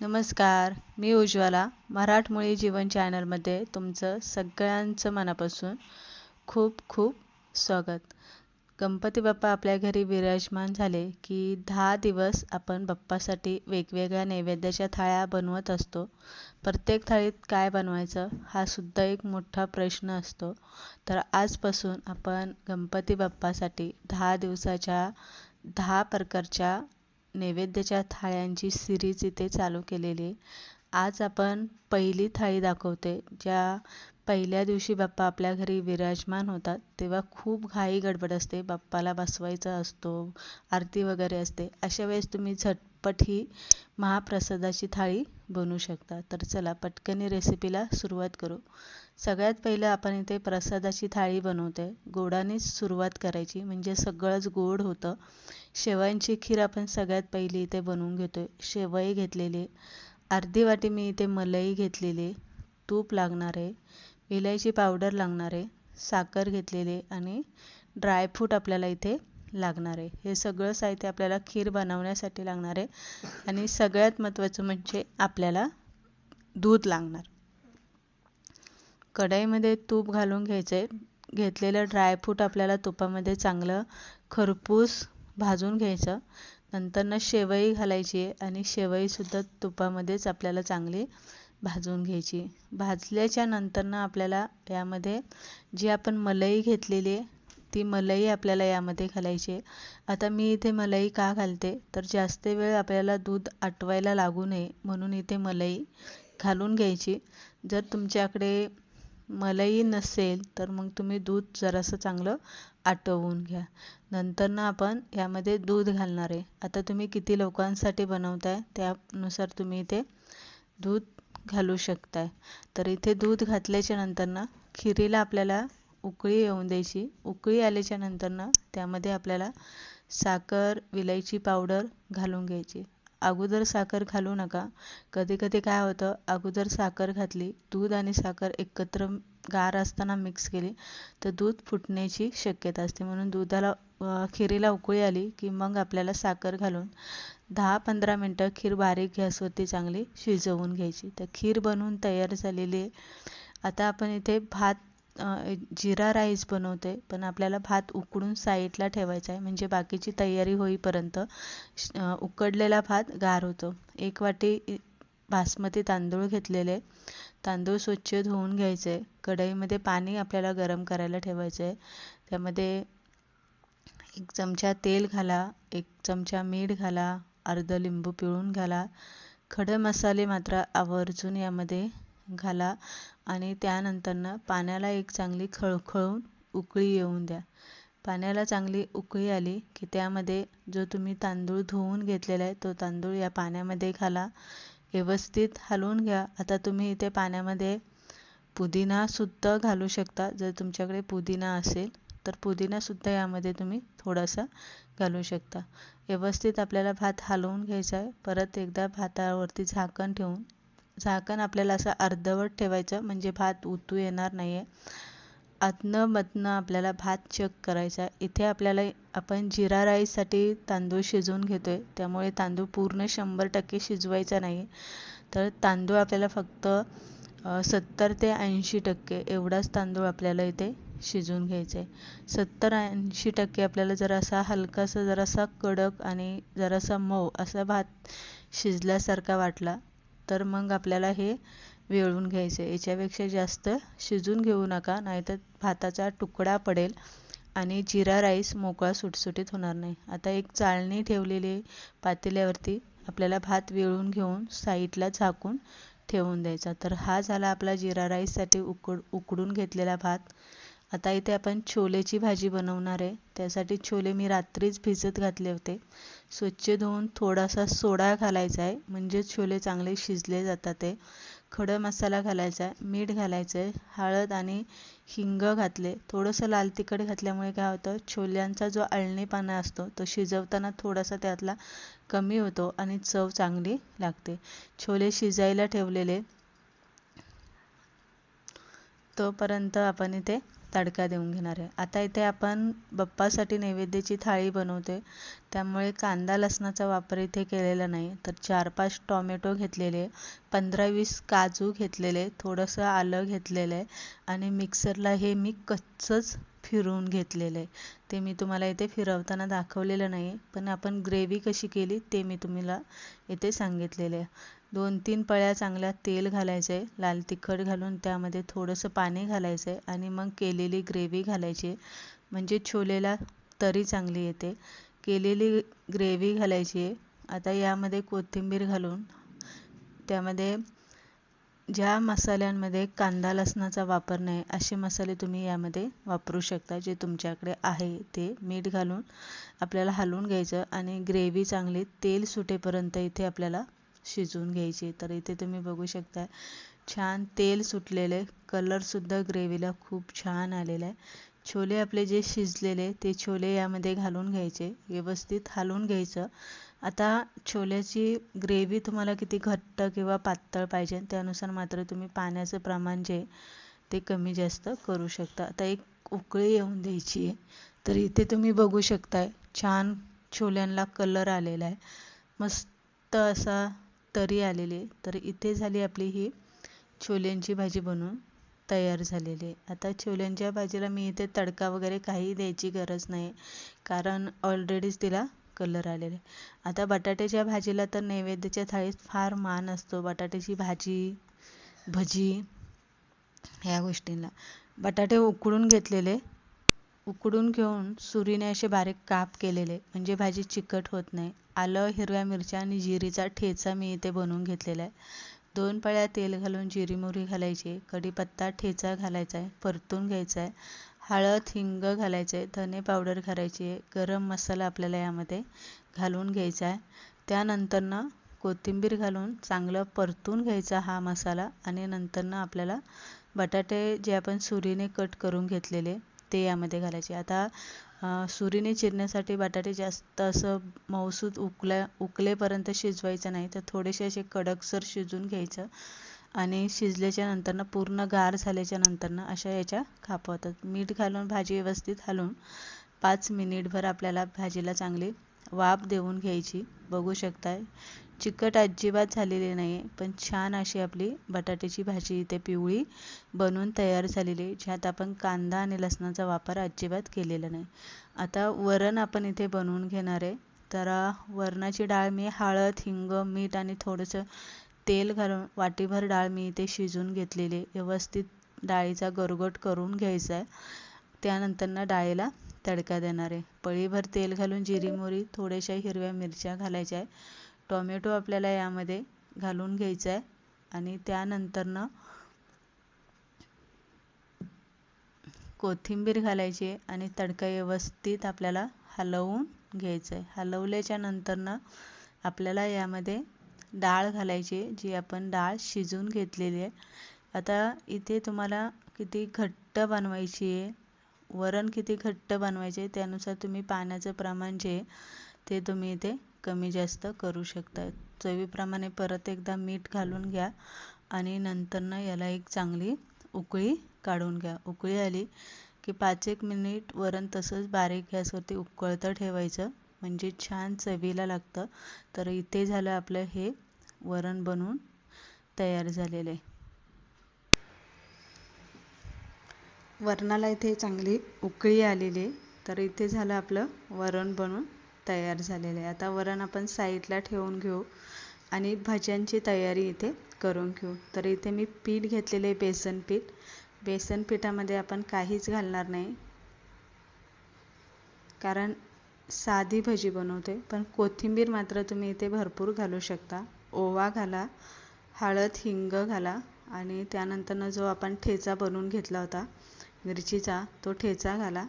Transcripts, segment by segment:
नमस्कार मी उज्ज्वला. मराठमोळी जीवन चॅनलमध्ये तुमचं सगळ्यांचं मनापासून खूप खूप स्वागत. गणपती बाप्पा आपल्या घरी विराजमान झाले की दहा दिवस आपण बाप्पासाठी वेगवेगळ्या नैवेद्याच्या थाळ्या बनवत असतो. प्रत्येक थाळीत काय बनवायचं हा सुद्धा एक मोठा प्रश्न असतो. तर आजपासून आपण गणपती बाप्पासाठी दहा दिवसाच्या दहा प्रकारच्या नैवेद्याच्या थाळ्यांची सिरीज इथे चालू केलेली आहे. आज आपण पहिली थाळी दाखवते ज्या पहिल्या दिवशी बाप्पा आपल्या घरी विराजमान होतात तेव्हा खूप घाई गडबड असते. बाप्पाला बसवायचा असतो आरती वगैरे असते. अशा वेळेस तुम्ही झटपट ही महाप्रसादाची थाळी बनवू शकता. तर चला पटकनी रेसिपीला सुरुवात करू. सगळ्यात पहिलं आपण इथे प्रसादाची थाळी बनवते गोडानेच सुरुवात करायची म्हणजे सगळंच गोड होतं. शेवयांची खीर आपण सगळ्यात पहिली इथे बनवून घेतो आहे शेवई घेतलेली अर्धी वाटी मी इथे मलई घेतलेली तूप लागणार आहे. इलायची पावडर लागणार आहे. साखर घेतलेली आणि ड्रायफ्रूट आपल्याला इथे लागणार आहे. हे सगळं साहित्य आपल्याला खीर बनवण्यासाठी लागणार आहे. आणि सगळ्यात महत्त्वाचं म्हणजे आपल्याला दूध लागणार. कढईमध्ये तूप घालून घ्यायचं आहे घेतलेलं ड्रायफ्रूट आपल्याला तुपामध्ये चांगलं खरपूस भाजून घ्यायचं. नंतरनं शेवई घालायची आहे आणि शेवईसुद्धा तुपामध्येच आपल्याला चांगली भाजून घ्यायची. भाजल्याच्या नंतरनं आपल्याला यामध्ये जी आपण मलई घेतलेली आहे ती मलई आपल्याला यामध्ये घालायची आहे. आता मी इथे मलई का घालते? तर जास्त वेळ आपल्याला दूध आटवायला लागू नये म्हणून इथे मलई घालून घ्यायची. जर तुमच्याकडे मलई नसेल तर मग तुम्ही दूध जरासं चांगलं आटवून घ्या. नंतरनं आपण यामध्ये दूध घालणार आहे. आता तुम्ही किती लोकांसाठी बनवताय त्यानुसार तुम्ही इथे दूध घालू शकताय. तर इथे दूध घातल्याच्या नंतरनं खिरीला आपल्याला उकळी येऊन द्यायची. उकळी आल्याच्या नंतरनं त्यामध्ये आपल्याला साखर विलायची पावडर घालून घ्यायची. अगोदर साखर घालू नका. कधी कधी काय होतं अगोदर साखर घातली दूध आणि साखर एकत्र गार असताना मिक्स केली तर दूध फुटण्याची शक्यता असते. म्हणून दुधाला खिरीला उकळी आली की मग आपल्याला साखर घालून दहा पंधरा मिनटं खीर बारीक गॅसवरती चांगली शिजवून घ्यायची. तर खीर बनवून तयार झालेली आहे. आता आपण इथे भात जिरा राईस बनवते पण आपल्याला भात उकडून साईडला ठेवायचा आहे. म्हणजे बाकीची तयारी होईपर्यंत उकडलेला भात गार होतो. एक वाटी बासमती तांदूळ घेतलेले. तांदूळ स्वच्छ धुवून घ्यायचे. कढईमध्ये पाणी आपल्याला गरम करायला ठेवायचं. आहे त्यामध्ये एक चमचा तेल घाला एक चमचा मीठ घाला अर्ध लिंबू पिळून घाला. खडे मसाले मात्र आवर्जून यामध्ये घाला. आणि त्यानंतरनं पाण्याला एक चांगली खळखळून उकळी येऊन द्या. पाण्याला चांगली उकळी आली की त्यामध्ये जो तुम्ही तांदूळ धुवून घेतलेला आहे तो तांदूळ या पाण्यामध्ये घाला. व्यवस्थित हलवून घ्या. आता तुम्ही इथे पाण्यामध्ये पुदिनासुद्धा घालू शकता. जर तुमच्याकडे पुदिना असेल तर पुदिनासुद्धा यामध्ये तुम्ही थोडासा घालू शकता. व्यवस्थित आपल्याला भात हलवून घ्यायचा आहे. परत एकदा भातावरती झाकण ठेवून झाकण आपल्याला असं अर्धवट ठेवायचं म्हणजे भात उतू येणार नाही आहे आतनं मधनं आपल्याला भात चेक करायचा इथे आपल्याला आपण जिरा राईससाठी तांदूळ शिजवून घेतो आहे त्यामुळे तांदूळ पूर्ण शंभर टक्के शिजवायचा नाही. तर तांदूळ आपल्याला फक्त सत्तर ते ऐंशी टक्के एवढाच तांदूळ आपल्याला इथे शिजवून घ्यायचा आहे सत्तर ऐंशी टक्के आपल्याला जरासा हलकासा जरासा कडक आणि जरासा मऊ असा भात शिजल्यासारखा वाटला. तर मग आपल्याला हे वेळून घ्यायचं आहे याच्यापेक्षा जास्त शिजून घेऊ नका नाहीतर भाताचा तुकडा पडेल आणि जिरा राईस मोकळा सुटसुटीत होणार नाही. आता एक चाळणी ठेवलेली पातेल्यावरती आपल्याला भात वेळून घेऊन साईडला झाकून ठेवून द्यायचा. तर हा झाला आपला जिरा राईससाठी उकड उकडून घेतलेला भात. आता इथे आपण छोलेची भाजी बनवणार आहे. त्यासाठी छोले मी रात्रीच भिजत घातले होते. स्वच्छ धुवून थोडासा सोडा घालायचा आहे. म्हणजे छोले चांगले शिजले जातात ते. खडं मसाला घालायचा आहे. मीठ घालायचं आहे. हळद आणि हिंग घातले. थोडंसं लाल तिखट घातल्यामुळे काय होतं? छोल्यांचा जो अळणीपणा असतो तो शिजवताना थोडासा त्यातला कमी होतो आणि चव चांगली लागते. छोले शिजायला ठेवलेले तोपर्यंत आपण इथे तडका देऊन घेणार आहे. आता इथे आपण बप्पासाठी नैवेद्याची थाळी बनवते त्यामुळे कांदा लसणाचा वापर इथे केलेला नाही. तर चार पाच टॉमॅटो घेतलेले पंधरा वीस काजू घेतलेले थोडंसं आलं घेतलेलं आहे आणि मिक्सरला हे मी कच्चंच फिरवून घेतलेलं आहे. ते मी तुम्हाला इथे फिरवताना दाखवलेलं नाही पण आपण ग्रेव्ही कशी केली ते मी तुम्हाला इथे सांगितलेले आहे. दोन तीन पळ्या चांगल्या तेल घालायचं आहे लाल तिखट घालून त्यामध्ये थोडंसं पाणी घालायचं आहे आणि मग केलेली ग्रेव्ही घालायची. म्हणजे छोलेला तरी चांगली येते. केलेली ग्रेव्ही घालायची. आहे आता यामध्ये कोथिंबीर घालून त्यामध्ये ज्या मसाल्यांमध्ये कांदा लसणाचा वापर नाही असे मसाले तुम्ही यामध्ये वापरू शकता जे तुमच्याकडे आहे ते मीठ घालून आपल्याला हलवून घ्यायचं आणि ग्रेव्ही चांगली तेल सुटेपर्यंत इथे आपल्याला शिजवून घ्यायचे. तर इथे तुम्ही बघू शकता छान तेल सुटलेले कलरसुद्धा ग्रेव्हीला खूप छान आलेला आहे. छोले आपले जे शिजलेले ते छोले यामध्ये घालून घ्यायचे व्यवस्थित हलवून घ्यायचं. आता छोल्याची ग्रेव्ही तुम्हाला किती घट्ट किंवा पातळ पाहिजे त्यानुसार मात्र तुम्ही पाण्याचं प्रमाण जे ते कमी जास्त करू शकता. आता एक उकळी येऊन द्यायची आहे. तर इथे तुम्ही बघू शकताय छान छोल्यांना कलर आलेला आहे. मस्त असा तरी आलेली तर इथे झाली आपली ही छोल्यांची भाजी बनवून तयार झालेली आहे. आता छोल्यांच्या भाजीला मी इथे तडका वगैरे काही द्यायची गरज नाही कारण ऑलरेडीच तिला कलर आलेला आहे. आता बटाट्याच्या भाजीला तर नैवेद्याच्या थाळीत फार मान असतो. बटाट्याची भाजी भजी ह्या गोष्टींना. बटाटे उकडून घेतलेले उकडून घेऊन सुरीने असे बारीक काप केलेले म्हणजे भाजी चिकट होत नाही. आलं हिरव्या मिरच्या आणि जिरीचा ठेचा मी इथे बनवून घेतलेला आहे. दोन पळ्या तेल घालून जिरी मोहरी घालायची कढीपत्ता ठेचा घालायचा आहे परतून घ्यायचा आहे हळद हिंग घालायचं आहे धने पावडर घालायची आहे गरम मसाला आपल्याला यामध्ये घालून घ्यायचा आहे. त्यानंतरनं कोथिंबीर घालून चांगलं परतून घ्यायचा हा मसाला आणि नंतरनं आपल्याला बटाटे जे आपण सुरीने कट करून घेतलेले ते यामध्ये घालायचे. आता सुरीने चिरण्यासाठी बटाटे जास्त असं मऊसूत उकल्या उकलेपर्यंत शिजवायचं नाही. तर थोडेसे असे कडकसर शिजून घ्यायचं आणि शिजल्याच्या नंतरनं पूर्ण गार झाल्याच्या नंतरनं अशा याच्या खापा होतात मीठ घालून भाजी व्यवस्थित घालून पाच मिनिटभर आपल्याला भाजीला चांगली वाफ देऊन घ्यायची. बघू शकताय. चिकट अजिबात झालेली नाही पण छान अशी आपली बटाट्याची भाजी इथे पिवळी बनवून तयार झालेली ज्यात आपण कांदा आणि लसणाचा वापर अजिबात केलेला नाही. आता वरण आपण इथे बनवून घेणार आहे. तर वरणाची डाळ मी हळद हिंग मीठ आणि थोडंसं तेल घालून वाटीभर डाळ मी इथे शिजवून घेतलेली व्यवस्थित डाळीचा गरगट करून घ्यायचा आहे. त्यानंतर ना डाळीला तडका देणार आहे. पळीभर तेल घालून जिरी मोहरी थोड्याशा हिरव्या मिरच्या घालायच्या आहे. टोमॅटो आपल्याला यामध्ये घालून घ्यायचा आहे. आणि त्यानंतरनं कोथिंबीर घालायची आहे आणि तडका व्यवस्थित आपल्याला हलवून घ्यायचं आहे. हलवल्याच्या नंतरनं आपल्याला यामध्ये डाळ घालायची जी आपण डाळ शिजवून घेतलेली आहे. आता इथे तुम्हाला किती घट्ट बनवायची आहे वरण किती घट्ट बनवायचे त्यानुसार तुम्ही पाण्याचं प्रमाण जे ते तुम्ही इथे कमी जास्त करू शकता चवीप्रमाणे परत एकदा मीठ घालून घ्या आणि नंतरनं याला एक चांगली उकळी काढून घ्या. उकळी आली की पाच एक मिनिट वरण तसंच बारीक गॅसवरती उकळतं ठेवायचं. म्हणजे छान चवीला लागतं. तर इथे झालं आपलं हे वरण बनवून तयार झालेलं आहे. वरणाला इथे चांगली उकळी आलेली आहे. तर इथे झालं आपलं वरण बनवून तयार झालेलं आहे. आता वरण आपण साईडला ठेवून घेऊ आणि भाज्यांची तयारी इथे करून घेऊ. तर इथे मी पीठ घेतलेले बेसन पीठ. बेसन पिठामध्ये आपण काहीच घालणार नाही. कारण साधी भजी बनवते पण कोथिंबीर मात्र तुम्ही इथे भरपूर घालू शकता. ओवा घाला हळद हिंग घाला आणि त्यानंतरनं जो आपण ठेचा बनवून घेतला होता मिरचीचा तो ठेचा घाला.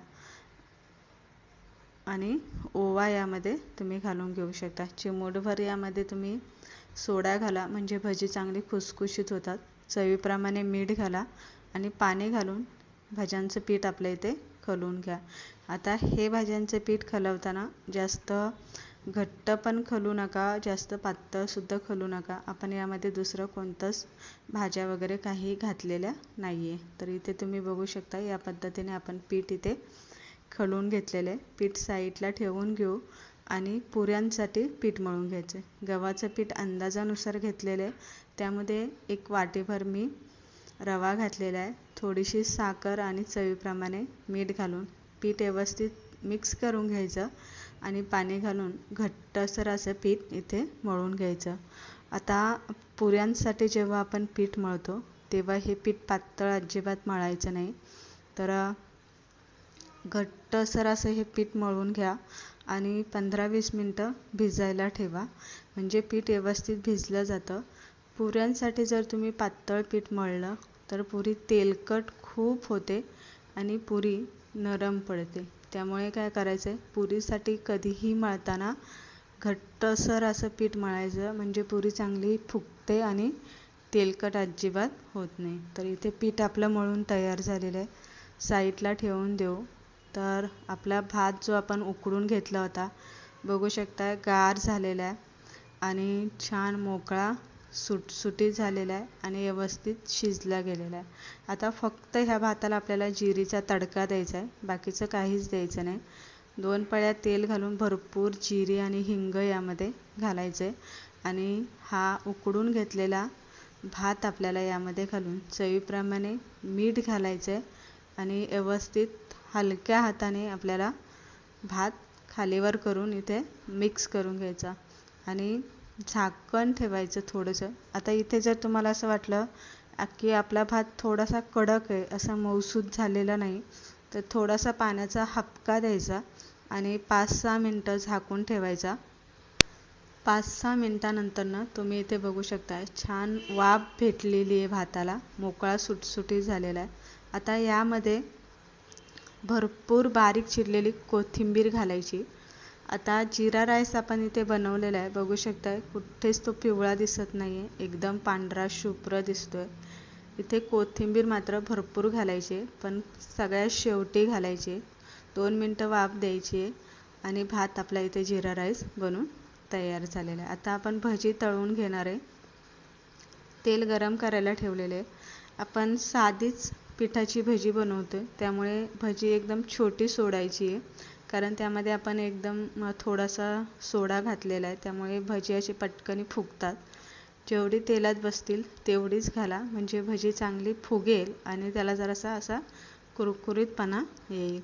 आणि ओवा यामध्ये तुम्ही घालून घेऊ शकता. चिमूटभर यामध्ये तुम्ही सोडा घाला म्हणजे भजी चांगली खुसखुशीत होतात. चवीप्रमाणे मीठ घाला आणि पाणी घालून भाज्यांचं पीठ आपल्या इथे खलवून घ्या. आता हे भाज्यांचं पीठ खलवताना जास्त घट्ट पण खलू नका जास्त पातळसुद्धा खलू नका. आपण यामध्ये दुसरं कोणतंच भाज्या वगैरे काही घातलेल्या नाही आहे तर इथे तुम्ही बघू शकता या पद्धतीने आपण पीठ इथे खलवून घेतलेले. आहे पीठ साईडला ठेवून घेऊ आणि पुऱ्यांसाठी पीठ मळून घ्यायचे. गव्हाचं पीठ अंदाजानुसार घेतलेलं. आहे त्यामध्ये एक वाटीभर मी रवा घातलेला आहे. थोडीशी साखर आणि चवीप्रमाणे मीठ घालून पीठ व्यवस्थित मिक्स करून घ्यायचं आणि पाणी घालून घट्टसर असं पीठ इथे मळून घ्यायचं. आता पुऱ्यांसाठी जेव्हा आपण पीठ मळतो तेव्हा हे पीठ पातळ अजिबात मळायचं नाही. तर घट्टसर असं हे पीठ मळून घ्या आणि पंधरा वीस मिनटं भिजायला ठेवा. म्हणजे पीठ व्यवस्थित भिजलं जातं. पुऱ्यांसाठी जर तुम्ही पातळ पीठ मळलं तर पुरी तेलकट खूप होते आणि पुरी नरम पडते. त्यामुळे काय करायचं आहे पुरीसाठी कधीही मळताना घट्टसर असं पीठ मळायचं म्हणजे पुरी चांगली फुगते आणि तेलकट अजिबात होत नाही. तर इथे पीठ आपलं मळून तयार झालेलं आहे. साईडला ठेवून देऊ. तर आपला भात जो आपण उकडून घेतला होता बघू शकता गार झालेला आहे आणि छान मोकळा सुटसुटीत झालेला आहे आणि व्यवस्थित शिजला गेलेला आहे. आता फक्त ह्या भाताला आपल्याला जिरीचा तडका द्यायचा आहे बाकीचं काहीच द्यायचं नाही. दोन पळ्या तेल घालून भरपूर जिरी आणि हिंग यामध्ये घालायचं आहे आणि हा उकडून घेतलेला भात आपल्याला यामध्ये घालून चवीप्रमाणे मीठ घालायचं आहे आणि व्यवस्थित हलक्या हाताने आपल्याला भात खालीवर करून इथे मिक्स करून घ्यायचा. आणि झाकण ठेवायचं थोडंसं. आता इथे जर तुम्हाला असं वाटलं की आपला भात थोडासा कडक आहे असा मऊसूत झालेला नाही तर थोडासा पाण्याचा हपका द्यायचा आणि पाच सहा मिनटं झाकून ठेवायचा. पाच सहा मिनटानंतर ना तुम्ही इथे बघू शकता छान वाफ भेटलेली आहे भाताला. मोकळा सुटसुटीत झालेला आहे. आता यामध्ये भरपूर बारीक चिरलेली कोथिंबीर घालायची. आता जिरा राईस आपण इथे बनवलेला आहे. बघू शकता कुठेच तो पिवळा दिसत नाही आहे एकदम पांढरा शुभ्र दिसतोय. इथे कोथिंबीर मात्र भरपूर घालायची पण सगळ्यात शेवटी घालायची दोन मिनटं वाफ द्यायची आणि भात आपला इथे जिरा राईस बनून तयार झालेला आहे. आता आपण भजी तळून घेणार आहे. तेल गरम करायला ठेवलेले आपण साधीच पिठाची भजी बनवतो त्यामुळे भजी एकदम छोटी सोडायची आहे. कारण त्यामध्ये आपण एकदम थोडासा सोडा घातलेला आहे. त्यामुळे भजी अशी पटकन फुगतात. जेवढी तेलात बसतील तेवढीच घाला. म्हणजे भजी चांगली फुगेल आणि त्याला जरासा असा कुरकुरीतपणा येईल.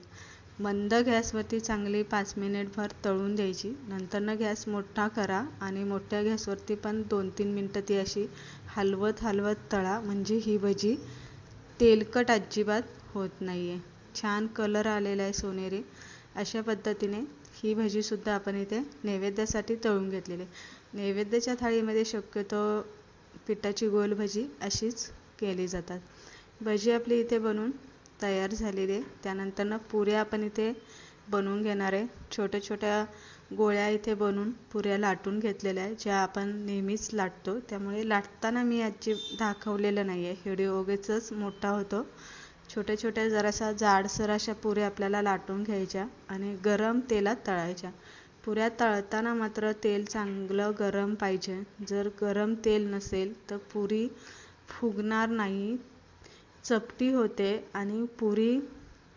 मंद गॅसवरती चांगली पाच मिनिटभर तळून द्यायची. नंतरनं गॅस मोठा करा आणि मोठ्या गॅसवरती पण दोन तीन मिनटं ती अशी हलवत हलवत तळा. म्हणजे ही भजी तेलकट अजिबात होत नाही आहे छान कलर आलेला आहे सोनेरी. अशा पद्धतीने ही भजीसुद्धा आपण इथे नैवेद्यासाठी तळून घेतलेली नैवेद्याच्या थाळीमध्ये शक्यतो पिठाची गोल भजी अशीच केली जातात. भजी आपली इथे बनून तयार झालेली आहे. त्यानंतरनं पुऱ्या आपण इथे बनवून घेणार आहे. छोट्या छोट्या गोळ्या इथे बनवून पुऱ्या लाटून घेतलेल्या आहे ज्या आपण नेहमीच लाटतो. त्यामुळे लाटताना मी याची दाखवलेलं नाही आहे व्हिडिओ उगीचच मोठा होतो. छोट्या छोट्या जरासा जाडसर अशा पुऱ्या आपल्याला लाटून घ्यायच्या आणि गरम तेलात तळायच्या. पुऱ्या तळताना मात्र तेल चांगलं गरम पाहिजे. जर गरम तेल नसेल तर पुरी फुगणार नाही. चपटी होते आणि पुरी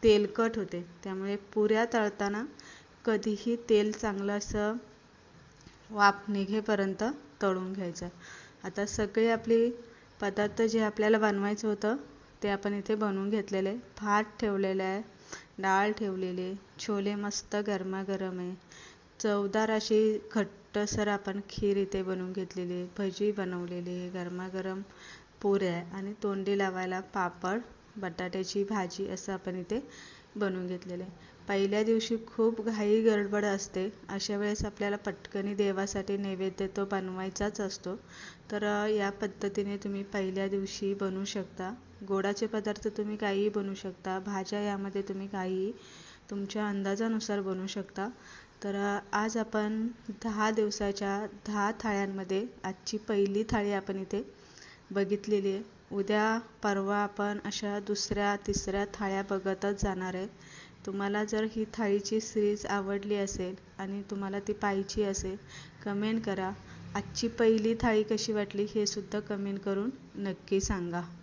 तेलकट होते. त्यामुळे पुऱ्या तळताना कधीही तेल चांगलं असं वाफ निघेपर्यंत तळून घ्यायचं. आता सगळे आपली पदार्थ जे आपल्याला बनवायचं होतं ते आपण इथे बनवून घेतलेले भात ठेवलेलं आहे डाळ ठेवलेली आहे छोले मस्त गरमागरम आहे. चवदार अशी घट्टसर आपण खीर इथे बनवून घेतलेली आहे. भजी बनवलेली आहे गरमागरम पुऱ्या आणि तोंडी लावायला पापड बटाट्याची भाजी असं आपण इथे बनवून घेतलेलं आहे. पहिल्या दिवशी खूप घाई गडबड असते. अशा वेळेस आपल्याला पटकनी देवासाठी नैवेद्य तो बनवायचाच असतो. तर या पद्धतीने तुम्ही पहिल्या दिवशी बनवू शकता. गोडाचे पदार्थ तुम्ही काहीही बनवू शकता. भाज्या यामध्ये तुम्ही काहीही तुमच्या अंदाजानुसार बनवू शकता. तर आज आपण दहा दिवसाच्या दहा थाळ्यांमध्ये आजची पहिली थाळी आपण इथे बघितलेली आहे. उद्या परवा आपण अशा दुसऱ्या तिसऱ्या थाळ्या बघतच जाणार आहे. तुम्हाला जर ही थाळीची सिरीज आवडली असेल आणि तुम्हाला ती पाहिजे असेल कमेंट करा. आजची पहिली थाळी कशी वाटली हे सुद्धा कमेंट करून नक्की सांगा.